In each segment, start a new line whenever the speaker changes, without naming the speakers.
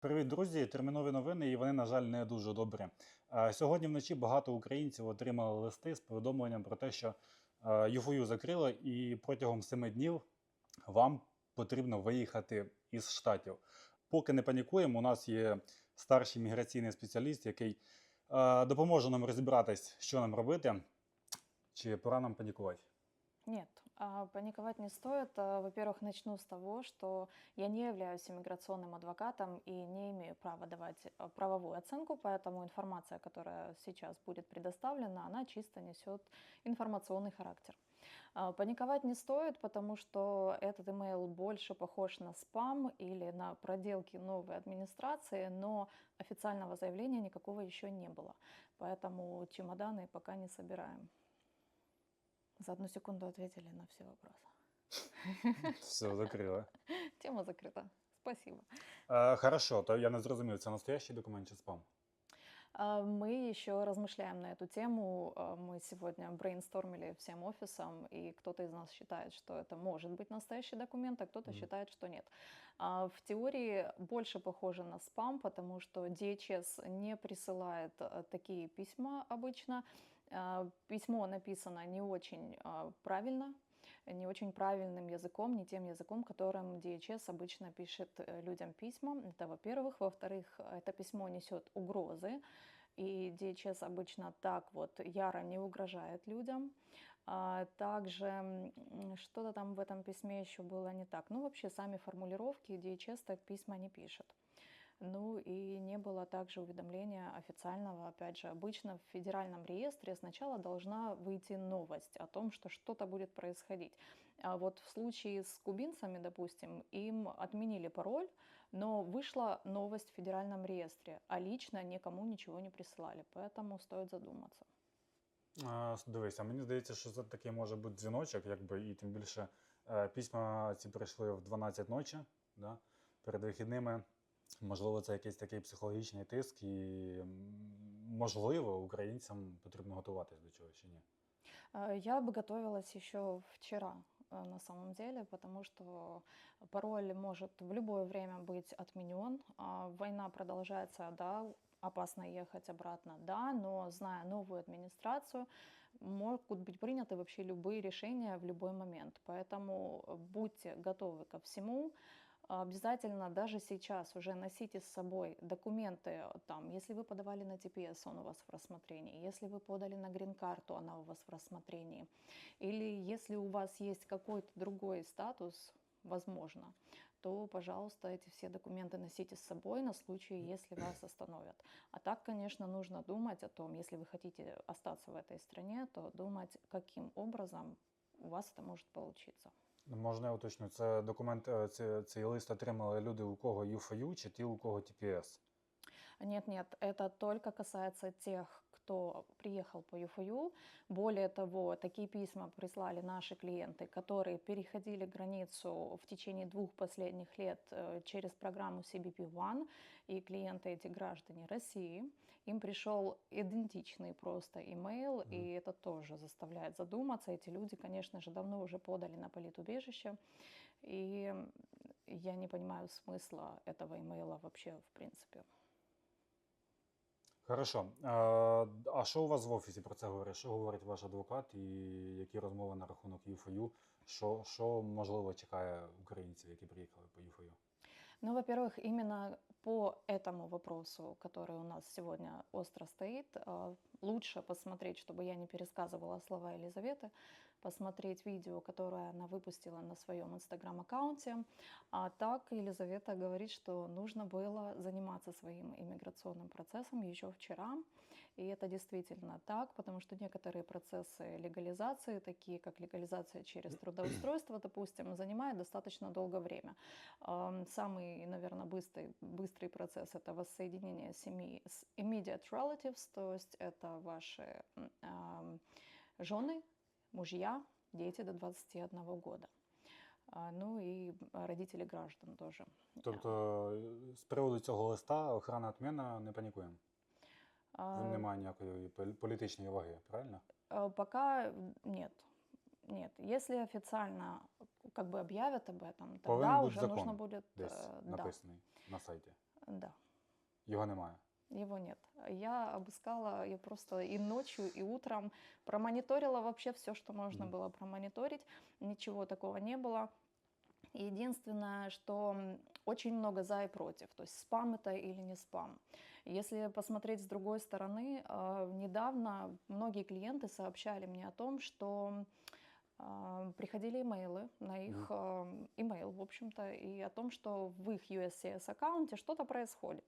Привіт, друзі! Термінові новини, і вони, на жаль, не дуже добрі. Е, Сьогодні вночі багато українців отримали листи з повідомленням про те, що е, закрили, і протягом семи днів вам потрібно виїхати із штатів. Поки не панікуємо, у нас є старший міграційний спеціаліст, який е, допоможе нам розібратись, що нам робити, чи пора нам панікувати.
А, паниковать не стоит. А, Во-первых, начну с того, что я не являюсь иммиграционным адвокатом и не имею права давать а, правовую оценку, поэтому информация, которая сейчас будет предоставлена, она чисто несет информационный характер. А, Паниковать не стоит, потому что этот имейл больше похож на спам или на проделки новой администрации, но официального заявления никакого еще не было. Поэтому чемоданы пока не собираем. За одну секунду ответили на все вопросы.
Все, закрили.
Тема закрыта. Спасибо.
Е, Хорошо, то я не зрозумів, це настоящий документ чи спам?
А, Мы еще размышляем на эту тему. А, Мы сегодня брейнстормили всем офисом, и кто-то из нас считает, что это может быть настоящий документ, а кто-то
Мгм.
считает, что нет. А, В теории больше похоже на спам, потому что DHS не присылает а, такие письма обычно. А, Письмо написано не очень а, правильно, не очень правильным языком, не тем языком, которым DHS обычно пишет э, людям письма. Это во-первых. Во-вторых, это письмо несет угрозы, и DHS обычно так вот яро не угрожает людям. А, Также что-то там в этом письме еще было не так. Ну, вообще, сами формулировки DHS так письма не пишет. Ну и не было также уведомления официального, опять же, обычно в федеральном реестре сначала должна выйти новость о том, что что-то будет происходить. А вот в случае с кубинцами, допустим, им отменили пароль, но вышла новость в федеральном реестре, а лично никому ничего не присылали, поэтому стоит задуматься.
А, с- Дивись, а мені здається, що це такий може бути дзвіночок, якби, і тим більше е, письма ці прийшли в 12 ночі, да, перед вихідними. Можливо, це якийсь такий психологічний тиск, і м, можливо, українцям потрібно готуватись до цього чи ні.
Э, Я бы готовилась еще вчера э, на самом деле, потому что пароль может в любое время быть отменен. А Война продолжается, да, опасно ехать обратно, да, но зная новую администрацию, могут быть приняты вообще любые решения в любой момент. Поэтому э, будьте готовы ко всему. Обязательно даже сейчас уже носите с собой документы, там, если вы подавали на ТПС, он у вас в рассмотрении, если вы подали на грин-карту, она у вас в рассмотрении, или если у вас есть какой-то другой статус, возможно, то, пожалуйста, эти все документы носите с собой на случай, если вас остановят. А так, конечно, нужно думать о том, если вы хотите остаться в этой стране, то думать, каким образом у вас это может получиться.
Ну, Можна я уточню, це документ, це, цей лист отримали люди, у кого ЮФОЮ, чи ті, у кого TPS?
Нет, нет, это только касается тех, кто приехал по ЮФОЮ. Более того, такие письма прислали наши клиенты, которые переходили границу в течение двух последних лет э, через программу CBP One, и клиенты эти граждане России. Им пришел идентичный просто имейл,
Мгм.
и это тоже заставляет задуматься. Эти люди, конечно же, давно уже подали на политубежище, и я не понимаю смысла этого имейла вообще в принципе.
Хорошо. Е, А що у вас в офісі про це говорить? Що говорить ваш адвокат і які розмови на рахунок ЮФОЮ? Що, що можливо чекає українців, які приїхали по ЮФОЮ?
Ну, во-первых, именно по этому вопросу, который у нас сегодня остро стоит, э, лучше посмотреть, чтобы я не пересказывала слова Елизаветы, посмотреть видео, которое она выпустила на своем инстаграм-аккаунте. А так Елизавета говорит, что нужно было заниматься своим иммиграционным процессом еще вчера. И это действительно так, потому что некоторые процессы легализации, такие как легализация через трудоустройство, допустим, занимают достаточно долгое время. Ам, Самый, наверное, быстрый, быстрый процесс – это воссоединение семьи с immediate relatives, то есть это ваши жены, мужья, дети до 21 года. А, Ну и родители граждан тоже.
Тобто, е, з приводу цього листа охрана отмена не панікуємо.
А,
Немає ніякої пол- політичної ваги, правильно?
э, Пока нет. Нет, если официально как бы объявят об этом, тогда
Повинен бути
уже
закон
нужно будет
Десь
э, да,
написаний на сайті.
Да,
Його немає.
его нет. Я обыскала, я просто и ночью, и утром промониторила вообще все, что можно было промониторить. Ничего такого не было. Единственное, что очень много за и против. То есть спам это или не спам. Если посмотреть с другой стороны, а, недавно многие клиенты сообщали мне о том, что приходили имейлы на их а, имейл, в общем-то, и о том, что в их USCS аккаунте что-то происходит.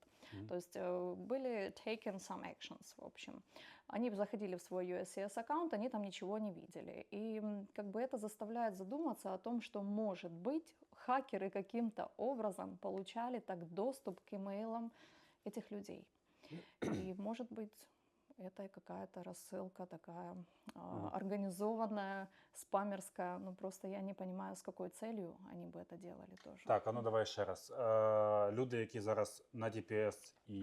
То есть э, были taken some actions, в общем. Они заходили в свой USCS аккаунт, они там ничего не видели. И как бы это заставляет задуматься о том, что, может быть, хакеры каким-то образом получали так доступ к имейлам этих людей. И, может быть, это и какая-то рассылка такая а,
Мгм.
организованная, спамерская. Ну, просто я не понимаю, с какой целью они бы это делали тоже.
Так, а ну давай ще раз. Е, люди, які зараз на TPS, і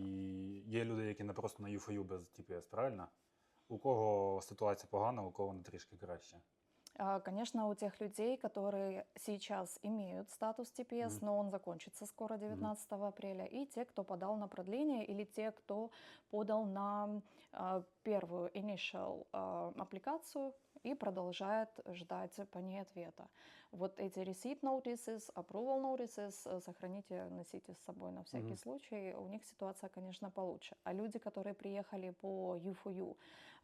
є люди, які не просто на UFU без TPS, правильно? У кого ситуація погана, у кого не трішки краще.
А, Конечно, у тех людей, которые сейчас имеют статус TPS,
Мгм.
но он закончится скоро, 19 апреля, и те, кто подал на продление, или те, кто подал на а, первую initial а, аппликацию и продолжает ждать по ней ответа. Вот эти receipt notices, approval notices э, сохраните, носите с собой на всякий
Мгм.
случай. У них ситуация, конечно, получше. А люди, которые приехали по UFU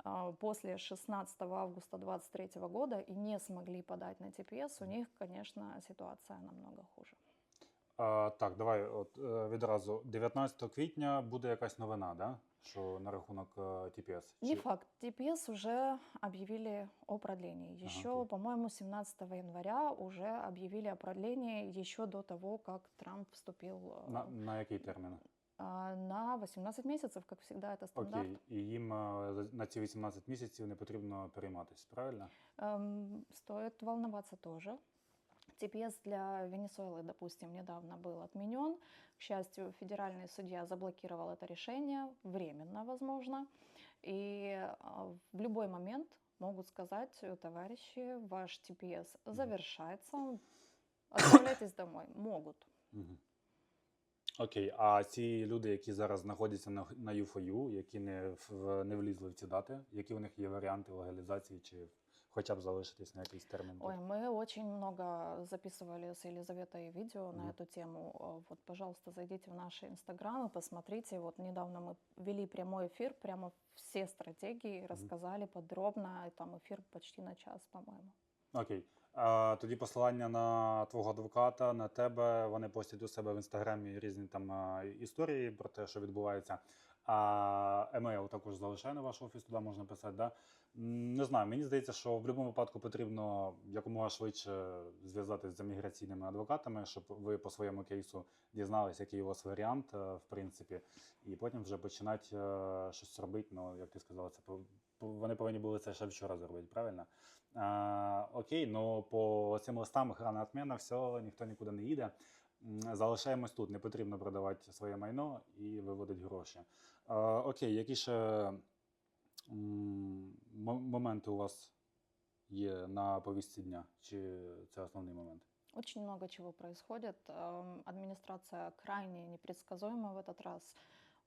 а, после 16 августа 2023 года и не смогли подать на TPS, у них, конечно, ситуация намного хуже.
А, так, давай от, е, відразу. 19 квітня буде якась новина, да? що на рахунок е, TPS.
Не
Чи-
факт. TPS уже объявили о продлении. Еще,
окей.
по-моему, 17 января уже объявили о продлении еще до того, как Трамп вступил э,
На, на який термін?
а, на 18 месяцев, как всегда, это стандарт.
Окей. І їм е, за- на ці 18 місяців не потрібно перейматися, правильно?
Эм, стоит волноваться тоже. TPS для Венесуэлы, допустим, недавно был отменен. К счастью, федеральный судья заблокировал это решение, временно, возможно. И а, в любой момент могут сказать, «Э, товарищи, ваш TPS завершается, отправляйтесь домой. Могут.
Угу. Окей, а ці люди, які зараз знаходяться на, на UFOU, які не, в, не влізли в ці дати, які у них є варіанти легалізації, чи хоча б залишитись на якийсь термін? тут?
Ой, мы очень много записывали с Елизаветой видео на
Мгм.
эту тему. Э, Вот, пожалуйста, зайдите в наши инстаграмы, посмотрите. Вот недавно мы вели прямой эфир, прямо все стратегии рассказали подробно. И Там эфир почти на час, по-моему.
Окей. А, тоді посилання на твого адвоката, на тебе. Вони постять у себе в інстаграмі різні там а, історії про те, що відбувається. А емейл також залишає на ваш офіс, туди можна писати. Да? Не знаю, мені здається, що в будь-якому випадку потрібно якомога швидше зв'язатися з міграційними адвокатами, щоб ви по своєму кейсу дізналися, який у вас варіант, е, в принципі, і потім вже починати е, щось робити. Ну, як ти сказала, це вони повинні були це ще вчора зробити, правильно? А, окей, ну по цим листам охрана отмена, все, ніхто нікуди не їде. Залишаємось тут, не потрібно продавати своє майно і виводити гроші. Окей, які ще моменти у вас є на повістці дня? Чи це основний момент?
Очень много чего происходит. Администрация крайне непредсказуема в этот раз.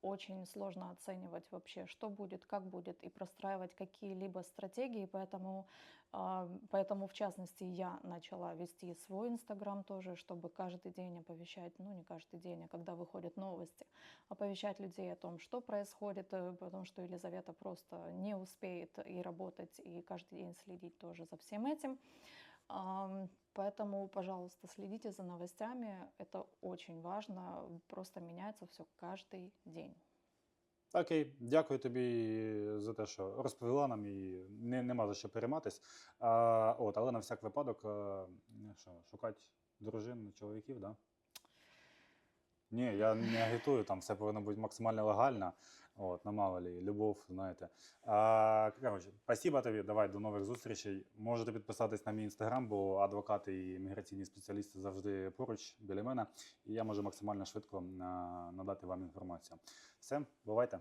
Очень сложно оценивать вообще, что будет, как будет, и простраивать какие-либо стратегии. Поэтому, а, поэтому, в частности, я начала вести свой Инстаграм тоже, чтобы каждый день оповещать, ну не каждый день, а когда выходят новости, оповещать людей о том, что происходит, э, потому что Елизавета просто не успеет и работать, и каждый день следить тоже за всем этим. Ам, Поэтому, пожалуйста, следите за новостями. Это очень важно. Просто меняется все каждый день.
Окей, дякую тобі за те, що розповіла нам і не, нема за що перейматись. А, от, але на всяк випадок, е, що, шукати дружин, чоловіків, да? Ні, я не агітую, там все повинно бути максимально легально. От, на мало лі, любов, знаєте. А, коротше, спасибо тобі, давай до нових зустрічей. Можете підписатись на мій інстаграм, бо адвокати і міграційні спеціалісти завжди поруч біля мене, і я можу максимально швидко надати вам інформацію. Все, бувайте.